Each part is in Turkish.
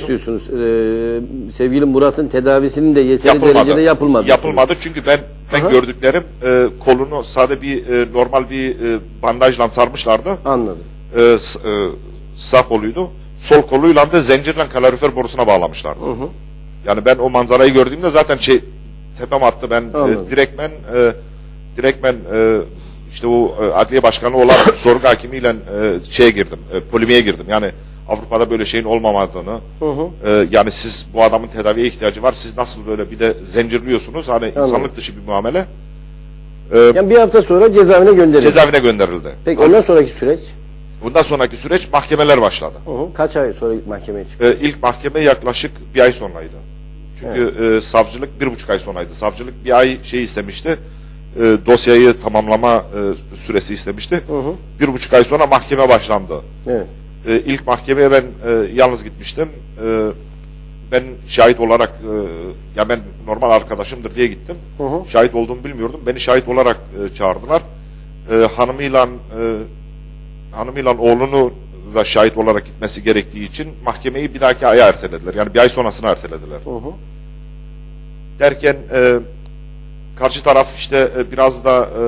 istiyorsunuz. Ee, sevgili Murat'ın tedavisinin de yeteri Yapılmadı. derecede yapılmadı. Yapılmadı çünkü ben ben Aha. gördüklerim e, kolunu sade bir e, normal bir e, bandajla sarmışlardı. Anladım. E, s- e, sağ koluydu. Sol koluyla da zincirle kalorifer borusuna bağlamışlardı. Yani ben o manzarayı gördüğümde zaten şey tepem attı. Ben Anladım. e, direktmen e, direktmen e, işte o e, adliye başkanı olan sorgu hakimiyle e, şeye girdim. E, polemiğe girdim. Yani Avrupa'da böyle şeyin olmamadığını e, yani siz bu adamın tedaviye ihtiyacı var. Siz nasıl böyle bir de zincirliyorsunuz. Hani insanlık dışı bir muamele. Yani bir hafta sonra cezaevine gönderildi. Cezaevine gönderildi. Peki ondan sonraki süreç? Bundan sonraki süreç mahkemeler başladı. Hı hı. Kaç ay sonra mahkemeye çıktı? Ee, ilk mahkeme yaklaşık bir ay sonraydı. Çünkü e, savcılık bir buçuk ay sonraydı. Savcılık bir ay şey istemişti. e, dosyayı tamamlama e, süresi istemişti. Bir buçuk ay sonra mahkeme başlandı. Evet. E, ilk mahkemeye ben e, yalnız gitmiştim. E, ben şahit olarak e, ya ben normal arkadaşımdır diye gittim. Şahit olduğumu bilmiyordum. Beni şahit olarak e, çağırdılar. E, hanımıyla e, hanımıyla oğlunu da şahit olarak gitmesi gerektiği için mahkemeyi bir dahaki aya ertelediler. Yani bir ay sonrasına ertelediler. Derken e, karşı taraf işte e, biraz da e,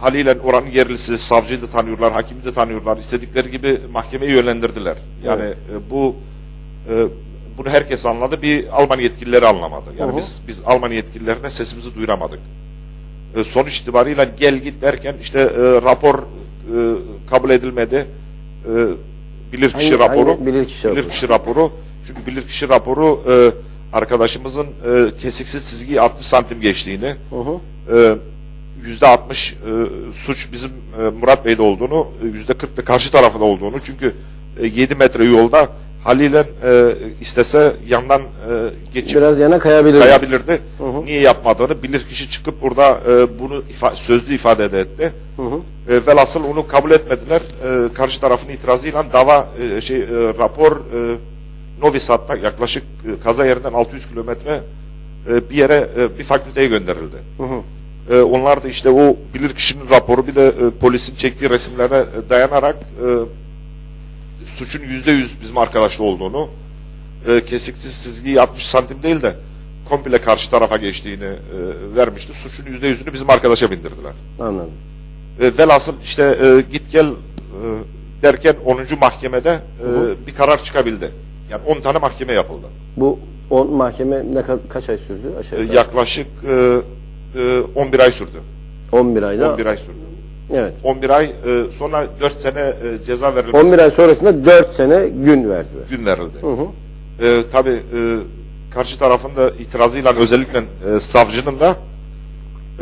haliyle oranın yerlisi, savcıyı da tanıyorlar, hakimi de tanıyorlar. İstedikleri gibi mahkemeyi yönlendirdiler. Yani e, bu e, bunu herkes anladı. Bir Alman yetkilileri anlamadı. Yani hı. biz biz Alman yetkililerine sesimizi duyuramadık. E, sonuç itibariyle gel git derken işte e, rapor e, kabul edilmedi. E, bilirkişi Hangi- raporu. hangi bilirkişi raporu? bilirkişi raporu. Çünkü bilirkişi raporu e, arkadaşımızın e, kesiksiz çizgiyi 60 santim geçtiğini, e, yüzde 60 e, suç bizim e, Murat Bey'de olduğunu, e, yüzde 40 da karşı tarafında olduğunu. Çünkü e, 7 metre yolda haliyle e, istese yandan e, geçip Biraz yana kayabilir. kayabilirdi. Niye yapmadığını bilirkişi çıkıp burada e, bunu ifa- sözlü ifade de etti. E, velhasıl onu kabul etmediler. E, karşı tarafın itirazıyla dava e, şey e, rapor e, Novi Sad'da yaklaşık e, kaza yerinden 600 kilometre e, bir yere e, bir fakülteye gönderildi. E, onlar da işte o bilirkişinin raporu bir de e, polisin çektiği resimlere e, dayanarak e, suçun yüzde yüz bizim arkadaşlı olduğunu, e, kesiksiz çizgiyi 60 santim değil de komple karşı tarafa geçtiğini e, vermişti. Suçun yüzde yüzünü bizim arkadaşa bindirdiler. Anladım. E, velhasıl işte e, git gel e, derken 10. mahkemede e, bir karar çıkabildi. Yani 10 tane mahkeme yapıldı. Bu on mahkeme ne ka- kaç ay sürdü aşağı E, yaklaşık e, e, 11 ay sürdü. 11 ayda. 11 ay sürdü. Evet. 11 ay e, sonra 4 sene e, ceza 11 verilmesi ay sonrasında 4 sene gün verdiler. gün verildi. E, tabii e, karşı tarafın da itirazıyla özellikle e, savcının da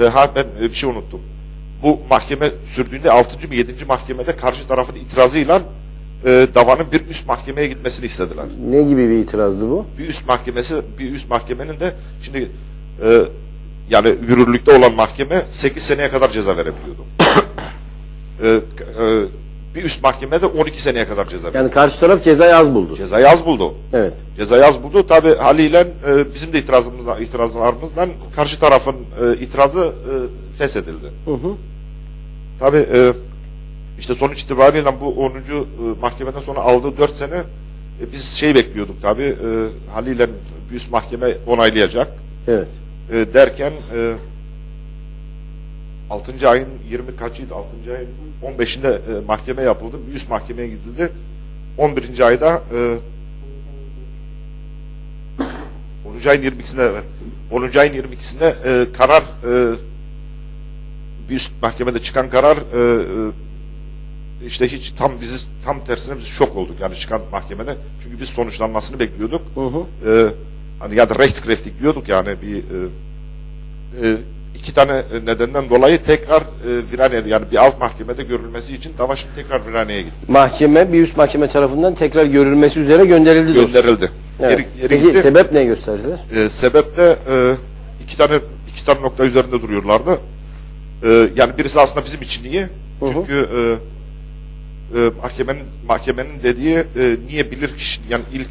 e, ha ben e, bir şey unuttum. Bu mahkeme sürdüğünde 6. mı 7. mahkemede karşı tarafın itirazıyla e, davanın bir üst mahkemeye gitmesini istediler. Ne gibi bir itirazdı bu? Bir üst mahkemesi bir üst mahkemenin de şimdi e, yani yürürlükte olan mahkeme 8 seneye kadar ceza verebiliyordu. e, e, bir üst mahkemede 12 seneye kadar ceza veriyordu. Yani karşı taraf cezayı az buldu. Cezayı az buldu. Evet. Cezayı az buldu. Tabi haliyle e, bizim de itirazımızla, itirazlarımızla karşı tarafın e, itirazı e, feshedildi. Tabi e, işte sonuç itibariyle bu 10. e, mahkemeden sonra aldığı 4 sene e, biz şey bekliyorduk tabi e, haliyle bir üst mahkeme onaylayacak Evet. E, derken e, 6. ayın 20 kaçıydı 6. ayın 15'inde e, mahkeme yapıldı. Bir üst mahkemeye gidildi. 11. ayda e, 10. ayın 22'sinde evet. 10. ayın 22'sinde e, karar e, bir üst mahkemede çıkan karar e, e, işte hiç tam bizi tam tersine biz şok olduk yani çıkan mahkemede. Çünkü biz sonuçlanmasını bekliyorduk. E, hani ya da rechtskräftig diyorduk yani bir e, e, iki tane nedenden dolayı tekrar e, Virane'de yani bir alt mahkemede görülmesi için dava şimdi tekrar Virane'ye gitti. Mahkeme bir üst mahkeme tarafından tekrar görülmesi üzere gönderildi. Gönderildi. Evet. Geri, geri Peki gitti. sebep ne gösterdiler? E, sebep de e, iki tane iki tane nokta üzerinde duruyorlardı. E, yani birisi aslında bizim için iyi. Çünkü e, e, mahkemenin mahkemenin dediği e, niye bilir kişi yani ilk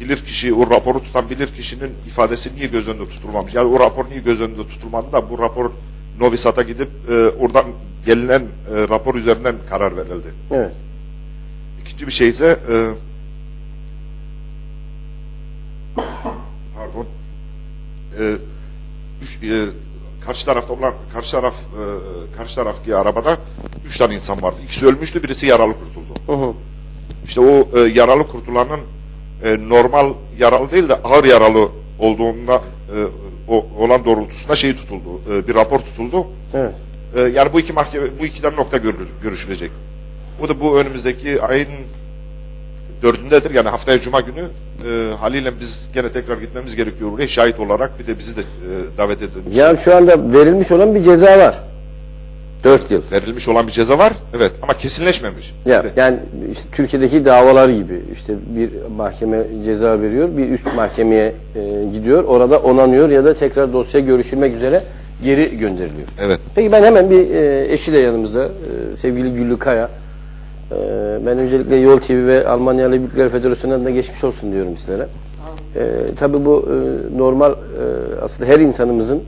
bilir kişi o raporu tutan bilir kişinin ifadesi niye göz önünde tutulmamış? Yani o rapor niye göz önünde tutulmadı da bu rapor Novi Sad'a gidip e, oradan gelinen e, rapor üzerinden karar verildi. Evet. İkinci bir şey ise e, pardon. E, üç, e, karşı tarafta olan karşı taraf e, karşı taraftaki arabada üç tane insan vardı. İkisi ölmüştü, birisi yaralı kurtuldu. İşte o e, yaralı kurtulanın e, normal yaralı değil de ağır yaralı olduğunda e, o, olan doğrultusunda şey tutuldu. e, bir rapor tutuldu. Evet. E, yani bu iki mahkeme bu iki tane nokta görülür, görüşülecek. Bu da bu önümüzdeki ayın dördündedir. Yani haftaya cuma günü e, haliyle biz gene tekrar gitmemiz gerekiyor buraya şahit olarak. Bir de bizi de e, davet edilmiş. Ya şu anda verilmiş olan bir ceza var. 4 yıl. Verilmiş olan bir ceza var. Evet ama kesinleşmemiş. Ya, Evet. yani işte Türkiye'deki davalar gibi işte bir mahkeme ceza veriyor, bir üst mahkemeye e, gidiyor, orada onanıyor ya da tekrar dosya görüşülmek üzere geri gönderiliyor. Evet. Peki ben hemen bir e, eşi de yanımızda, e, sevgili Güllü Kaya. E, ben öncelikle Yol TV ve Almanyalı Büyükler Federasyonu'ndan da geçmiş olsun diyorum sizlere. E, tabii bu e, normal e, aslında her insanımızın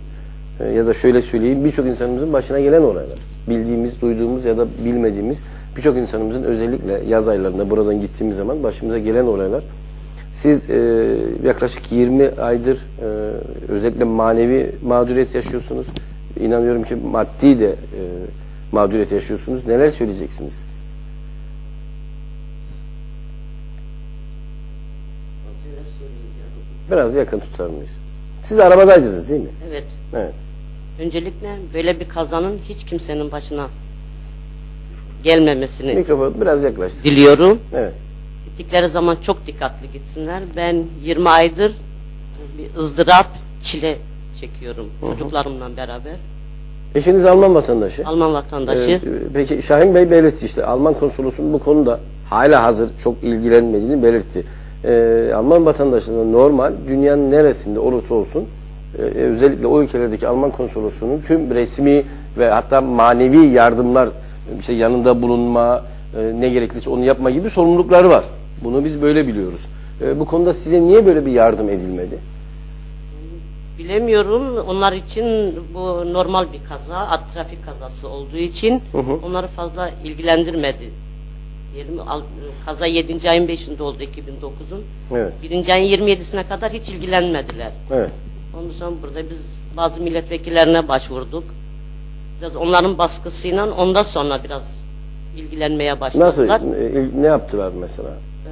ya da şöyle söyleyeyim birçok insanımızın başına gelen olaylar. Bildiğimiz, duyduğumuz ya da bilmediğimiz birçok insanımızın özellikle yaz aylarında buradan gittiğimiz zaman başımıza gelen olaylar. Siz e, yaklaşık 20 aydır e, özellikle manevi mağduriyet yaşıyorsunuz. İnanıyorum ki maddi de e, mağduriyet yaşıyorsunuz. Neler söyleyeceksiniz? Biraz yakın tutar mıyız? Siz de arabadaydınız değil mi? Evet. Evet. Öncelikle böyle bir kazanın hiç kimsenin başına gelmemesini Mikrofon biraz yaklaştır. diliyorum. Evet. Gittikleri zaman çok dikkatli gitsinler. Ben 20 aydır bir ızdırap, çile çekiyorum çocuklarımla beraber. Eşiniz Alman vatandaşı. Alman vatandaşı. Ee, peki Şahin Bey belirtti işte Alman konsolosunun bu konuda hala hazır çok ilgilenmediğini belirtti. Ee, Alman vatandaşının normal dünyanın neresinde olursa olsun e, özellikle o ülkelerdeki Alman konsolosunun tüm resmi ve hatta manevi yardımlar işte yanında bulunma e, ne gerekliyse onu yapma gibi sorumlulukları var. Bunu biz böyle biliyoruz. E, bu konuda size niye böyle bir yardım edilmedi? Bilemiyorum. Onlar için bu normal bir kaza, at trafik kazası olduğu için onları fazla ilgilendirmedi. Diyelim, kaza 7. ayın 5'inde oldu 2009'un. Evet. 1. ayın 27'sine kadar hiç ilgilenmediler. Evet. Ondan sonra burada biz bazı milletvekillerine başvurduk. Biraz onların baskısıyla ondan sonra biraz ilgilenmeye Nasıl? başladılar. e, Ne yaptılar mesela?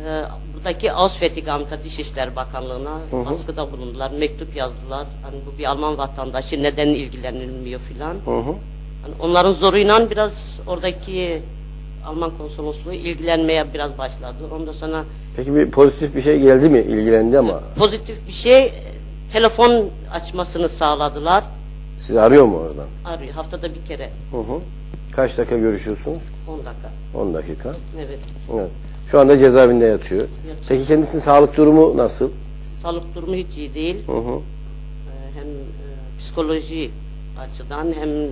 Ee, buradaki Auswärtige Amt'a Dışişler Bakanlığı'na baskıda bulundular, mektup yazdılar. Hani bu bir Alman vatandaşı neden ilgilenilmiyor filan. Hani onların zoruyla biraz oradaki Alman konsolosluğu ilgilenmeye biraz başladı. Ondan sonra Peki bir pozitif bir şey geldi mi? İlgilendi ama. pozitif bir şey telefon açmasını sağladılar. Sizi arıyor mu oradan? Arıyor haftada bir kere Hı hı. Kaç dakika görüşüyorsunuz? 10 dakika. 10 dakika. Evet. Evet. Şu anda cezaevinde yatıyor. Peki kendisinin sağlık durumu nasıl? Sağlık durumu hiç iyi değil. Hı hı. Ee, hem e, psikoloji açıdan hem e,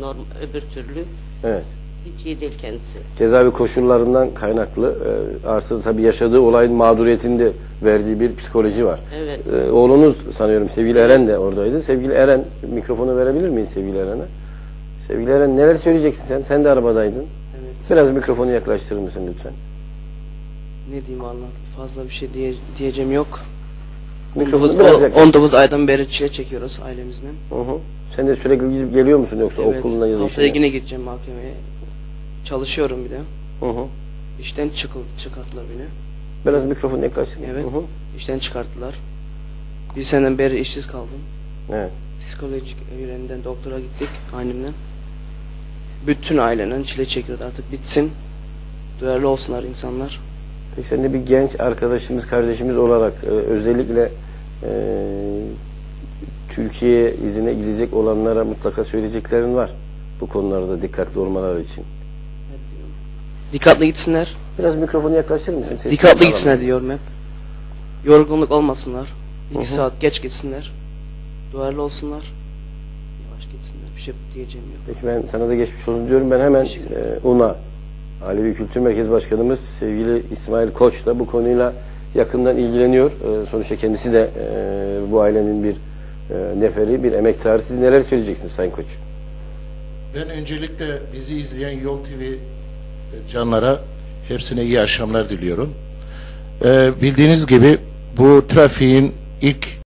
norm öbür türlü Evet. Hiç iyi değil kendisi. Cezaevi koşullarından kaynaklı e, artı tabii yaşadığı olayın mağduriyetinde verdiği bir psikoloji var. Evet. E, oğlunuz sanıyorum sevgili Eren de oradaydı. Sevgili Eren mikrofonu verebilir miyiz sevgili Eren'e? Sevgili Eren neler söyleyeceksin sen? Sen de arabadaydın. Evet. Biraz mikrofonu yaklaştırır mısın lütfen? Ne diyeyim valla fazla bir şey diye, diyeceğim yok. Mikrofonu 19, biraz o- yaklaş. 19 aydan beri çile çekiyoruz ailemizle. Hı hı. Sen de sürekli gidip geliyor musun yoksa Evet. okuluna ya da Haftaya yine gideceğim mahkemeye. Çalışıyorum bir de. Hı hı. İşten çıkıl, çıkarttılar beni. Biraz mikrofonu yaklaştır. Evet. Hı hı. İşten çıkarttılar. Bir seneden beri işsiz kaldım. Evet. Psikolojik yönünden doktora gittik annemle. Bütün ailenin çile çekiyordu artık bitsin. Duyarlı olsunlar insanlar. Peki sen de bir genç arkadaşımız, kardeşimiz olarak e, özellikle e, Türkiye izine gidecek olanlara mutlaka söyleyeceklerin var. Bu konularda dikkatli olmaları için. Dikkatli gitsinler. Biraz mikrofonu yaklaştır mısın? Sesini Dikkatli sağlam. gitsinler diyorum hep. Yorgunluk olmasınlar. İki saat geç gitsinler. Duyarlı olsunlar. Yavaş gitsinler. Bir şey diyeceğim yok. Peki ben sana da geçmiş olsun diyorum. Ben hemen e, UNA, Alevi Kültür Merkezi Başkanımız sevgili İsmail Koç da bu konuyla yakından ilgileniyor. E, sonuçta kendisi de e, bu ailenin bir e, neferi, bir emektarı. Siz neler söyleyeceksiniz Sayın Koç? Ben öncelikle bizi izleyen Yol TV canlara hepsine iyi akşamlar diliyorum. Ee, bildiğiniz gibi bu trafiğin ilk